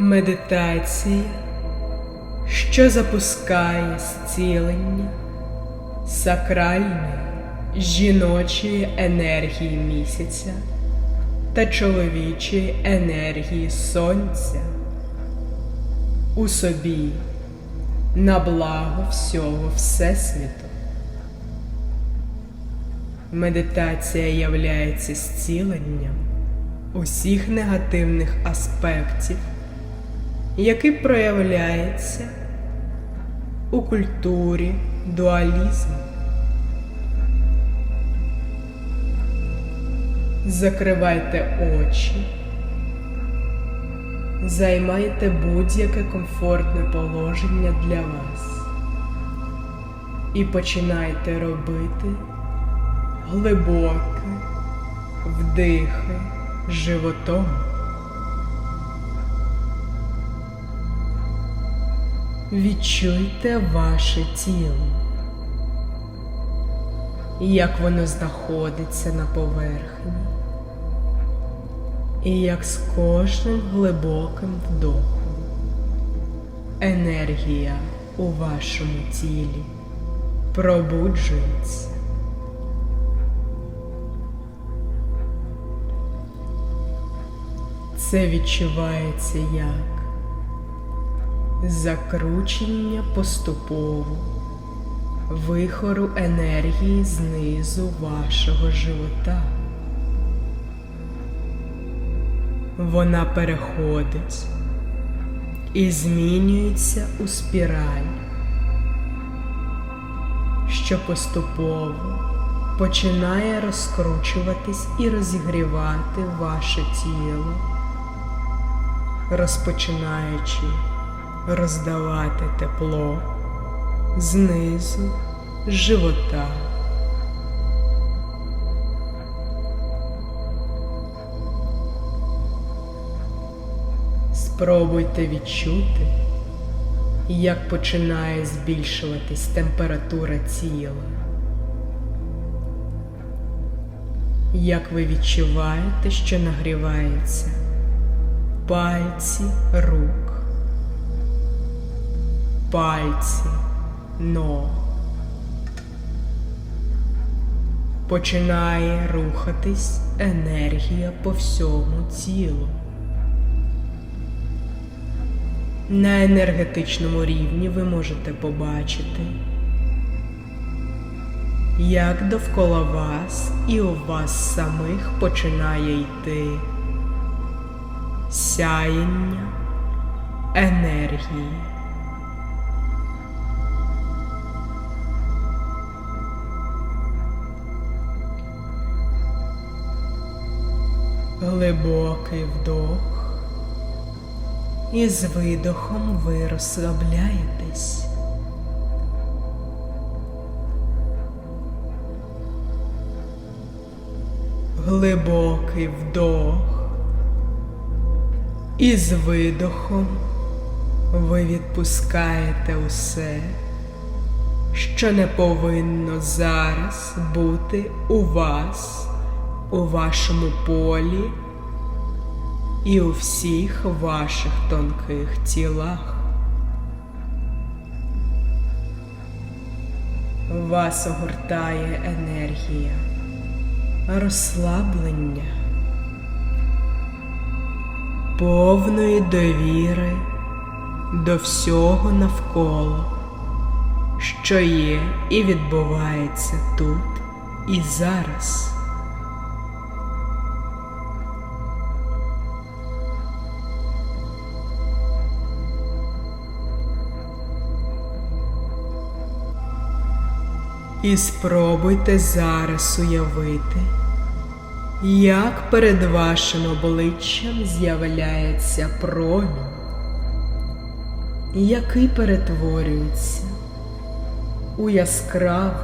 Медитація, що запускає зцілення сакральної жіночої енергії місяця та чоловічої енергії сонця у собі на благо всього Всесвіту. Медитація являється зціленням усіх негативних аспектів, які проявляються у культурі дуалізму. Закривайте очі, займайте будь-яке комфортне положення для вас і починайте робити глибокі вдихи животом. Відчуйте ваше тіло, як воно знаходиться на поверхні, і як з кожним глибоким вдохом. Енергія у вашому тілі пробуджується. Це відчувається як закручення поступово вихору енергії знизу вашого живота. Вона переходить і змінюється у спіраль, що поступово починає розкручуватись і розігрівати ваше тіло розпочинаючи роздавати тепло знизу живота. Спробуйте відчути, як починає збільшуватись температура тіла. Як ви відчуваєте, що нагрівається пальці рук, пальці ног. Починає рухатись енергія по всьому тілу. На енергетичному рівні ви можете побачити, як довкола вас і у вас самих починає йти сяєння енергії. Глибокий вдох, і з видохом ви розслабляєтесь. Глибокий вдох. І з видохом ви відпускаєте усе, що не повинно зараз бути у вас, у вашому полі і у всіх ваших тонких тілах. Вас огортає енергія, розслаблення повної довіри до всього навколо, що є і відбувається тут і зараз. І спробуйте зараз уявити як перед вашим обличчям з'являється промінь, який перетворюється у яскраву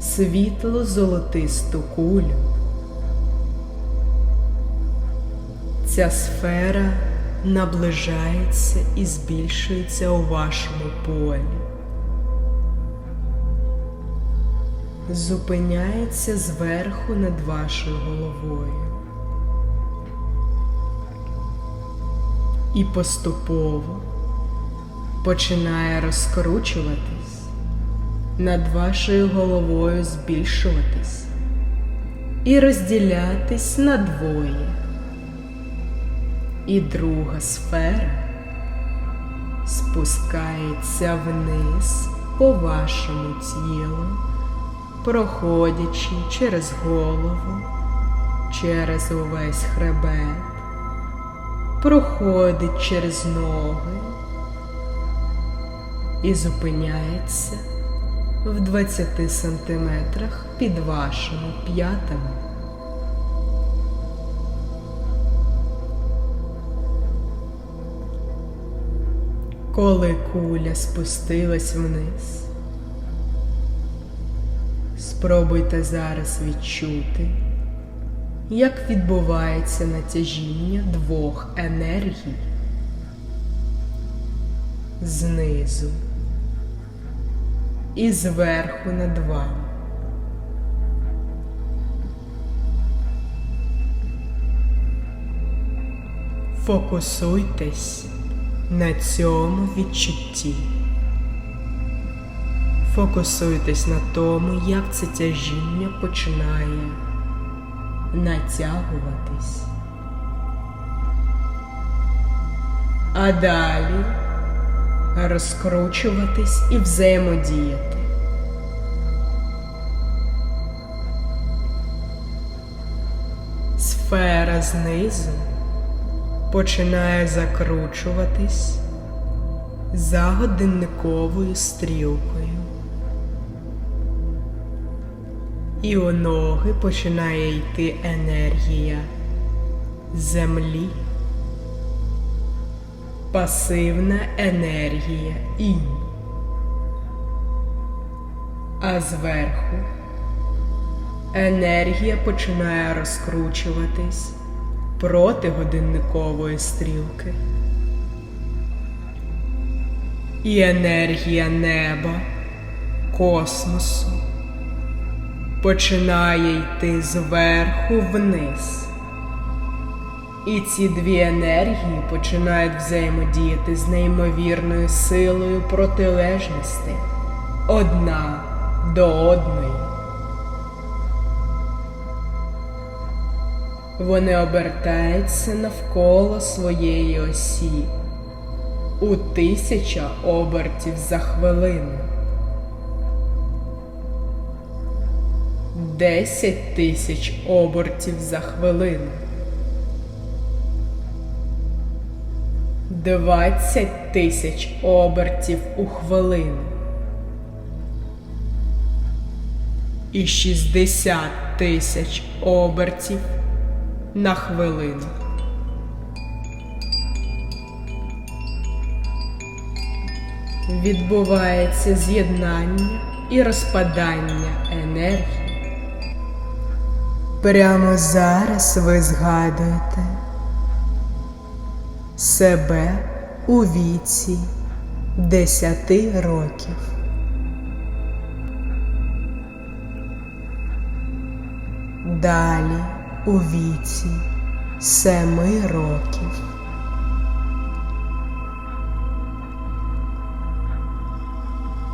світло золотисту кулю. Ця сфера наближається і збільшується у вашому полі. Зупиняється зверху над вашою головою. і поступово починає розкручуватись, над вашою головою збільшуватись і розділятись на двоє. І друга сфера спускається вниз по вашому тілу, проходячи через голову, через увесь хребет, проходить через ноги і зупиняється в 20 сантиметрах під вашими п'ятами. Коли куля спустилась вниз, спробуйте зараз відчути, як відбувається натяжіння двох енергій знизу і зверху над вами. Фокусуйтесь на цьому відчутті. Фокусуйтесь на тому, як це тяжіння починає натягуватись. А далі розкручуватись і взаємодіяти. Сфера знизу починає закручуватись за годинниковою стрілкою. І у ноги починає йти енергія. Землі, пасивна енергія. Інь. А зверху. Енергія починає розкручуватись проти годинникової стрілки. І енергія неба, космосу починає йти зверху вниз. І ці дві енергії починають взаємодіяти з неймовірною силою протилежності одна до одної. Вони обертаються навколо своєї осі у тисяча обертів за хвилину. Десять тисяч обертів за хвилину. Двадцять тисяч обертів у хвилину. І шістдесят тисяч обертів на хвилину. Відбувається з'єднання і розпадання енергії. Прямо зараз ви згадуєте себе у віці десяти років. Далі у віці семи років.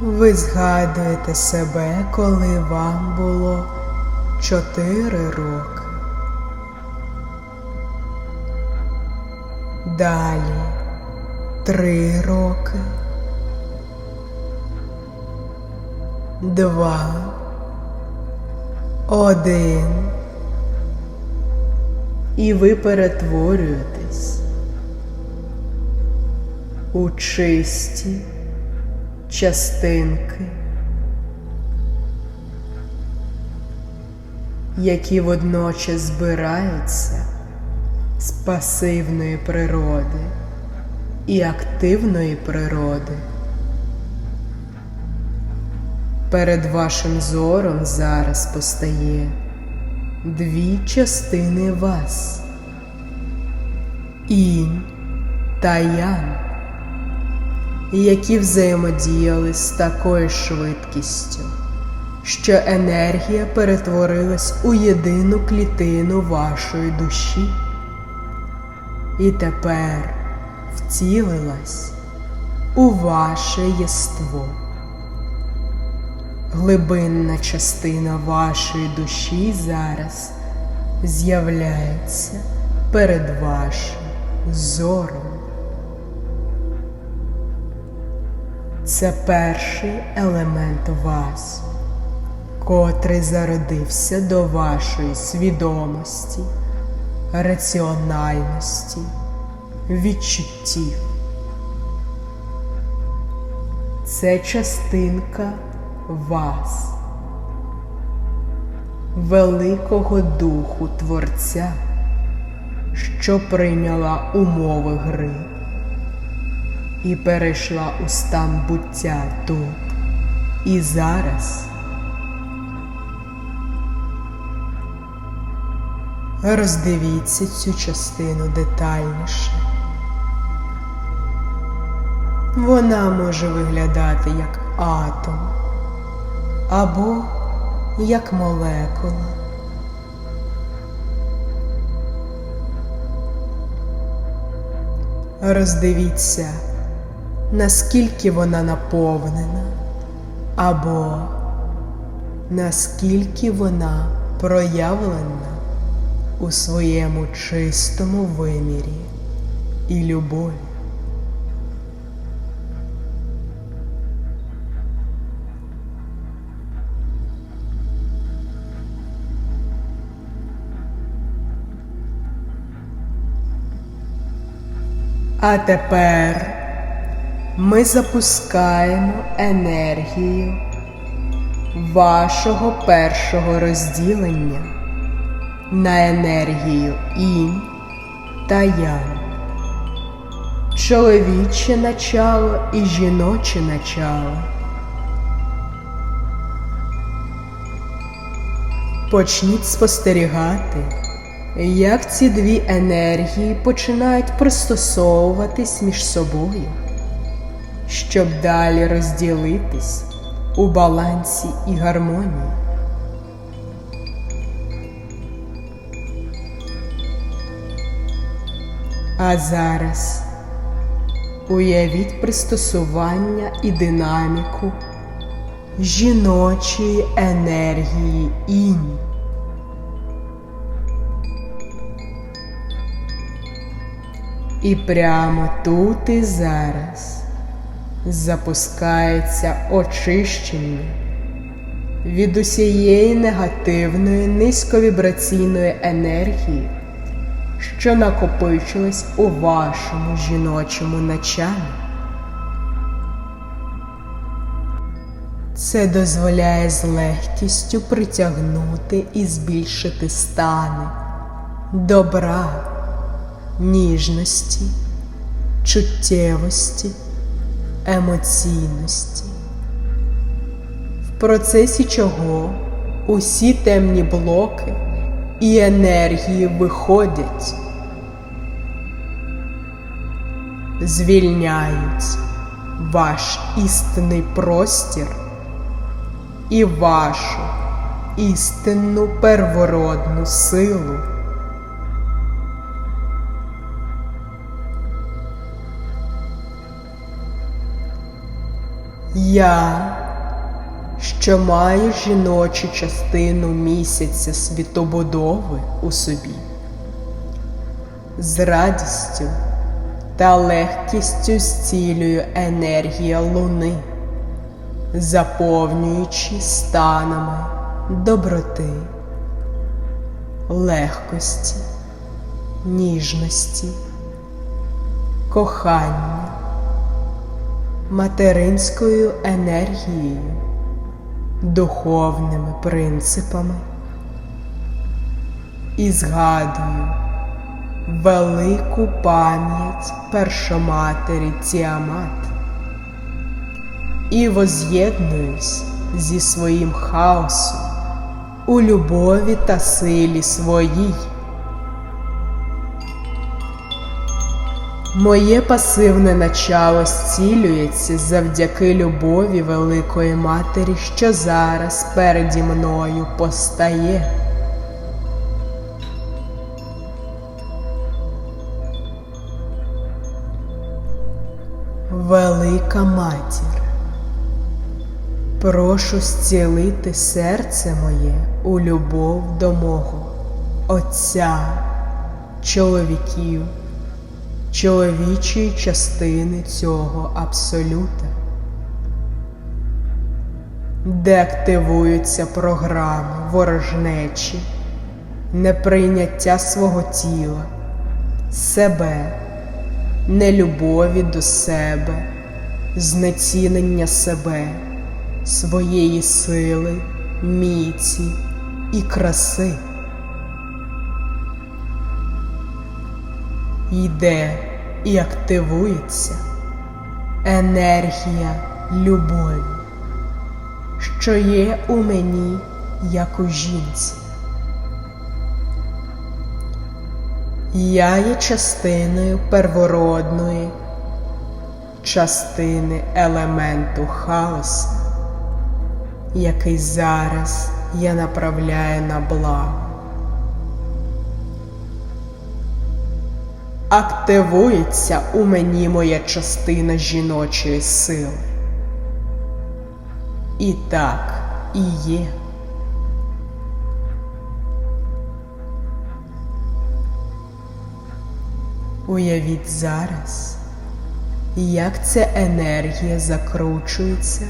Ви згадуєте себе, коли вам було чотири роки. Далі три роки. Два. Один. І ви перетворюєтесь у чисті частинки, які водночас збираються з пасивної природи і активної природи. Перед вашим зором зараз постає дві частини вас інь та ян, які взаємодіяли з такою швидкістю, що енергія перетворилась у єдину клітину вашої душі. І тепер втілилась у ваше єство. Глибинна частина вашої душі зараз з'являється перед вашим зором. Це перший елемент вас, котрий зародився до вашої свідомості, раціональності, відчуттів. Це частинка вас, великого духу Творця, що прийняла умови гри і перейшла у стан буття тут і зараз. Роздивіться цю частину детальніше. Вона може виглядати як атом або як молекула. Роздивіться, наскільки вона наповнена, або наскільки вона проявлена у своєму чистому вимірі і любові. А тепер ми запускаємо енергію вашого першого розділення на енергію інь та ян, чоловіче начало і жіноче начало. Почніть спостерігати, як ці дві енергії починають пристосовуватись між собою, щоб далі розділитись у балансі і гармонії. А зараз уявіть пристосування і динаміку жіночої енергії інь. І прямо тут і зараз запускається очищення від усієї негативної низьковібраційної енергії, що накопичилась у вашому жіночому началі. Це дозволяє з легкістю притягнути і збільшити стани добра, ніжності, чуттєвості, емоційності, в процесі чого усі темні блоки і енергії виходять, звільняють ваш істинний простір і вашу істинну первородну силу. Я, що маю жіночу частину місяця світобудови у собі, з радістю та легкістю зцілюю енергія луни, заповнюючи станами доброти, легкості, ніжності, кохання материнською енергією, духовними принципами і згадую велику пам'ять першоматері Тіамат і воз'єднуюсь зі своїм хаосом у любові та силі своїй. Моє пасивне начало зцілюється завдяки любові Великої Матері, що зараз переді мною постає. Велика матір, прошу зцілити серце моє у любов до мого Отця, чоловіків, чоловічої частини цього абсолюта, де активуються програми ворожнечі, неприйняття свого тіла, себе нелюбові до себе, знецінення себе, своєї сили, міці і краси. Йде і активується енергія любові, що є у мені як у жінці. Я є частиною первородної частини елементу хаосу, який зараз я направляю на благо. Активується у мені моя частина жіночої сили. І так і є. Уявіть зараз, як ця енергія закручується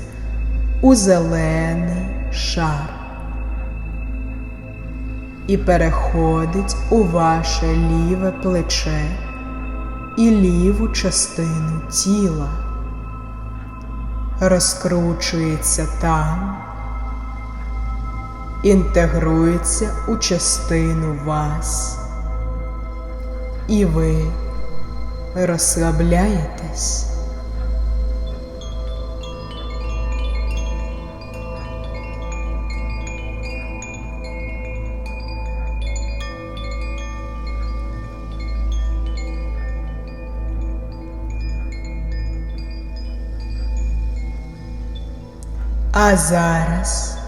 у зелений шар і переходить у ваше ліве плече і ліву частину тіла, розкручується там, інтегрується у частину вас, і ви розслабляєтесь. А зараз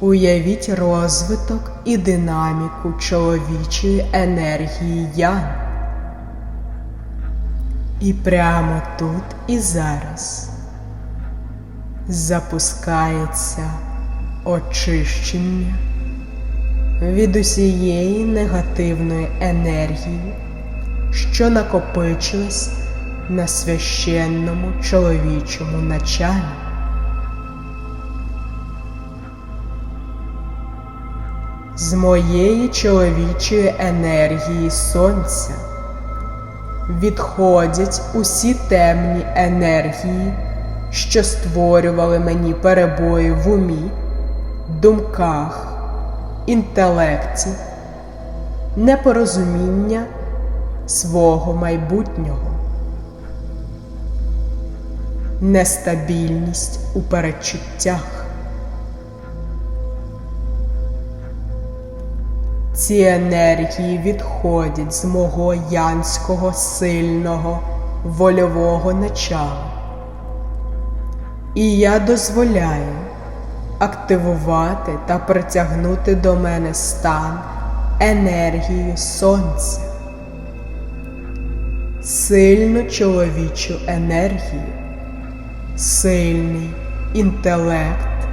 уявіть розвиток і динаміку чоловічої енергії Ян. І прямо тут і зараз запускається очищення від усієї негативної енергії, що накопичилась на священному чоловічому началі. З моєї чоловічої енергії сонця відходять усі темні енергії, що створювали мені перебої в умі, думках, інтелекті, непорозуміння свого майбутнього, нестабільність у передчуттях. Ці енергії відходять з мого янського сильного вольового начала. І я дозволяю активувати та притягнути до мене стан енергії сонця, сильну чоловічу енергію, сильний інтелект,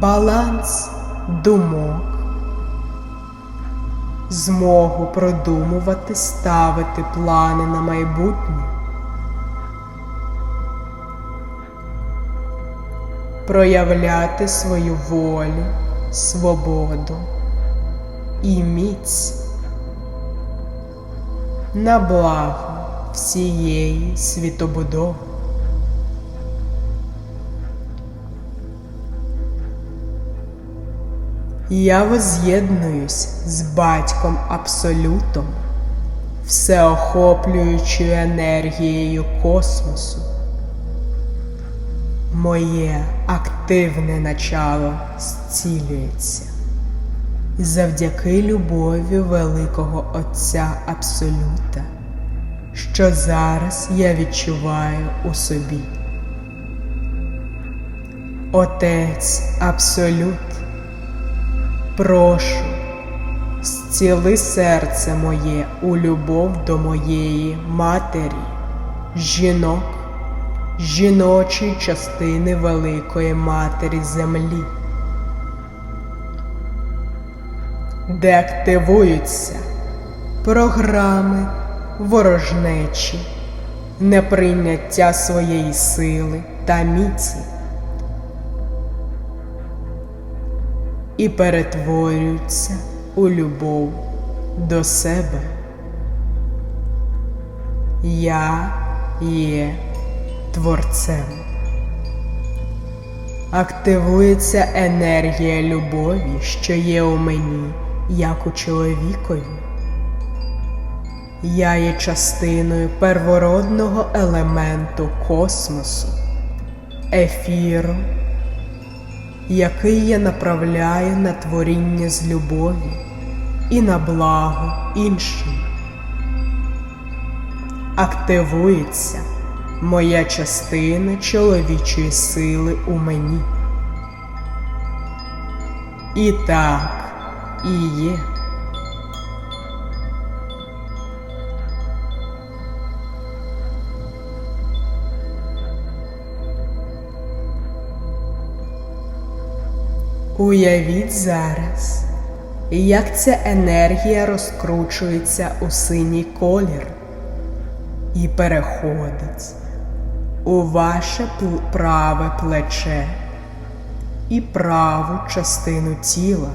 баланс думок змогу продумувати, ставити плани на майбутнє, проявляти свою волю, свободу і міць на благо всієї світобудови. Я воз'єднуюсь з батьком Абсолютом, всеохоплюючою енергією космосу. Моє активне начало зцілюється завдяки любові великого Отця Абсолюта, що зараз я відчуваю у собі. Отець Абсолют. Прошу, зціли серце моє у любов до моєї матері, жінок, жіночої частини Великої Матері Землі, де активуються програми ворожнечі, неприйняття своєї сили та міці. І перетворюються у любов до себе. Я є творцем. Активується енергія любові, що є у мені, як у чоловікові. Я є частиною первородного елементу космосу, ефіру, який я направляю на творіння з любові і на благо іншим. Активується моя частина чоловічої сили у мені. І так і є. Уявіть зараз, як ця енергія розкручується у синій колір і переходить у ваше праве плече і праву частину тіла.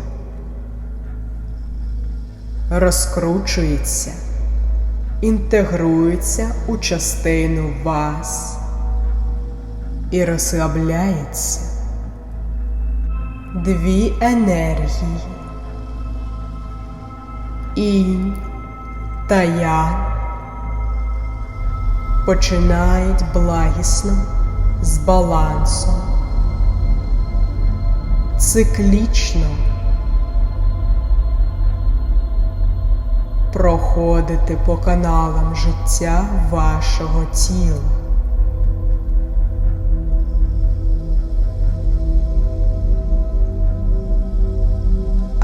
Розкручується, інтегрується у частину вас і розслабляється дві енергії інь та ян починають благісно з балансом, циклічно проходити по каналам життя вашого тіла.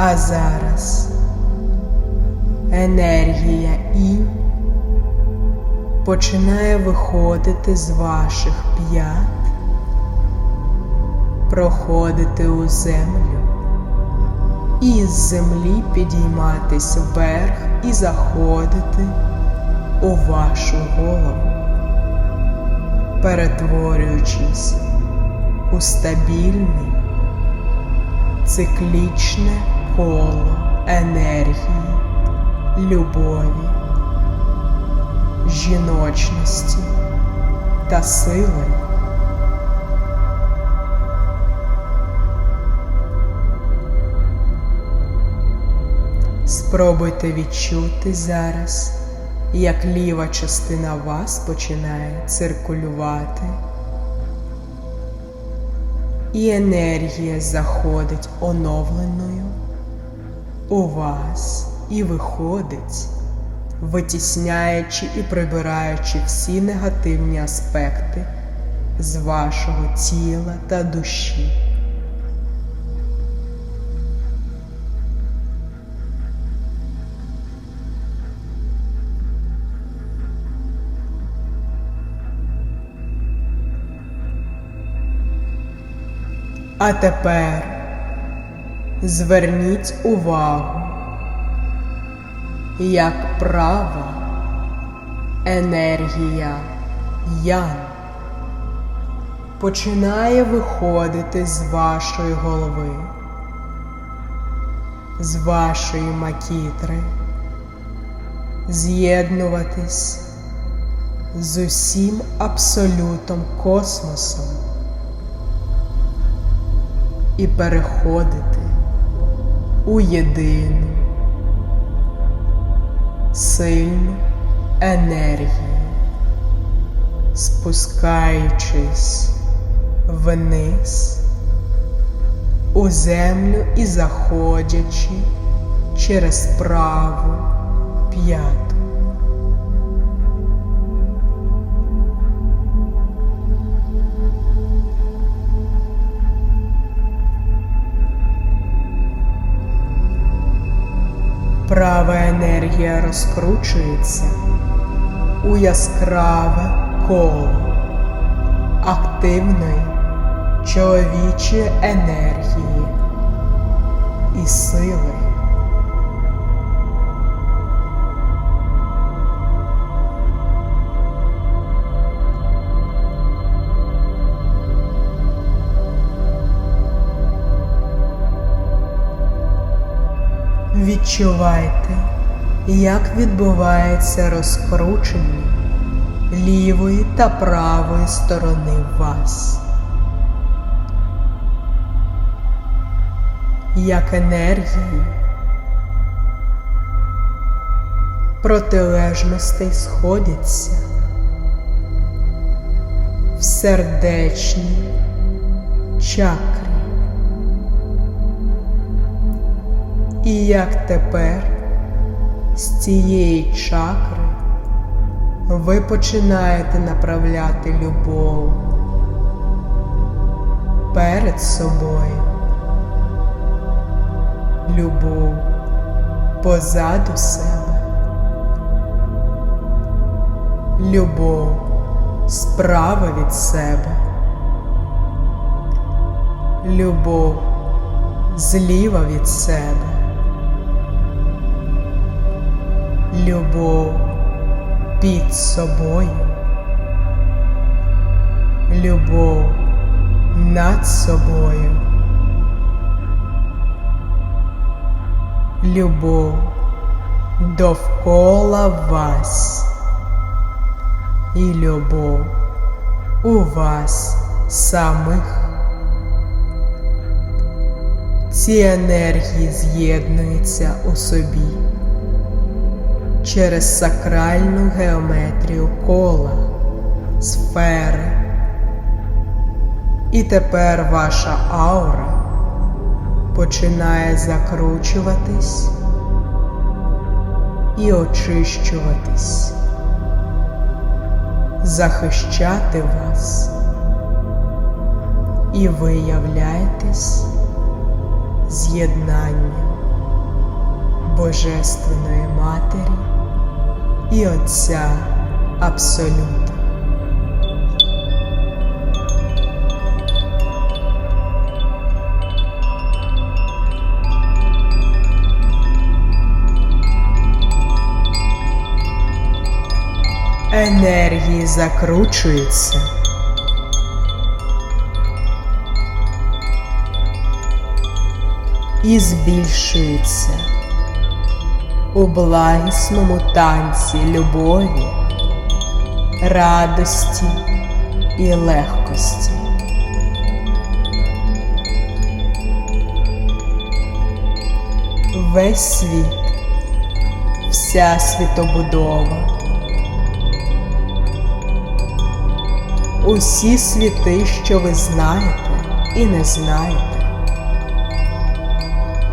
А зараз енергія інь починає виходити з ваших п'ят, проходити у землю і з землі підійматись вверх і заходити у вашу голову, перетворюючись у стабільний, циклічне коло енергії, любові, жіночності та сили. Спробуйте відчути зараз, як ліва частина вас починає циркулювати, і енергія заходить оновленою у вас і виходить, витісняючи і прибираючи всі негативні аспекти з вашого тіла та душі. А тепер зверніть увагу, як права енергія Ян починає виходити з вашої голови, з вашої макітри, з'єднуватись з усім абсолютом космосом і переходити у єдину сильну енергію, спускаючись вниз у землю і заходячи через праву п'яту. Права енергія розкручується у яскраве коло активної чоловічої енергії і сили. Відчувайте, як відбувається розкручення лівої та правої сторони вас. Як енергії протилежностей сходяться в сердечній чакрі. І як тепер з цієї чакри ви починаєте направляти любов перед собою, любов позаду себе, любов справа від себе, любов зліва від себе. Любов під собою, любов над собою, любов довкола вас. І любов у вас самих. Ці енергії з'єднуються у собі через сакральну геометрію кола, сфери. І тепер ваша аура починає закручуватись і очищуватись, захищати вас, і ви являєтесь з'єднанням Божественної Матері і Отця Абсолюта. Енергії закручуються. І збільшуються у благісному танці любові, радості і легкості. Весь світ, вся світобудова, усі світи, що ви знаєте і не знаєте,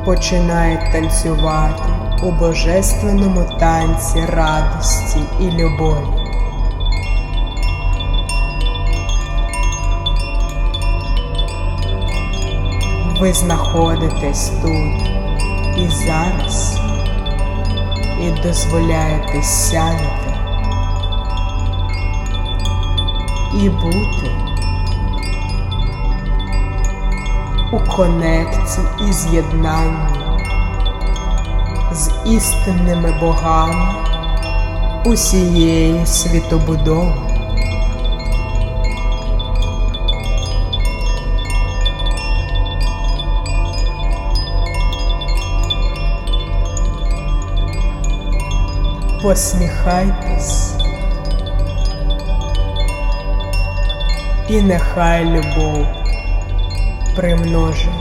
починають танцювати у божественному танці радості і любові. Ви знаходитесь тут і зараз і дозволяєте сяяти і бути у конекті і з'єднанні з істинними богами усієї світобудови. Посміхайтесь, і нехай любов примножується.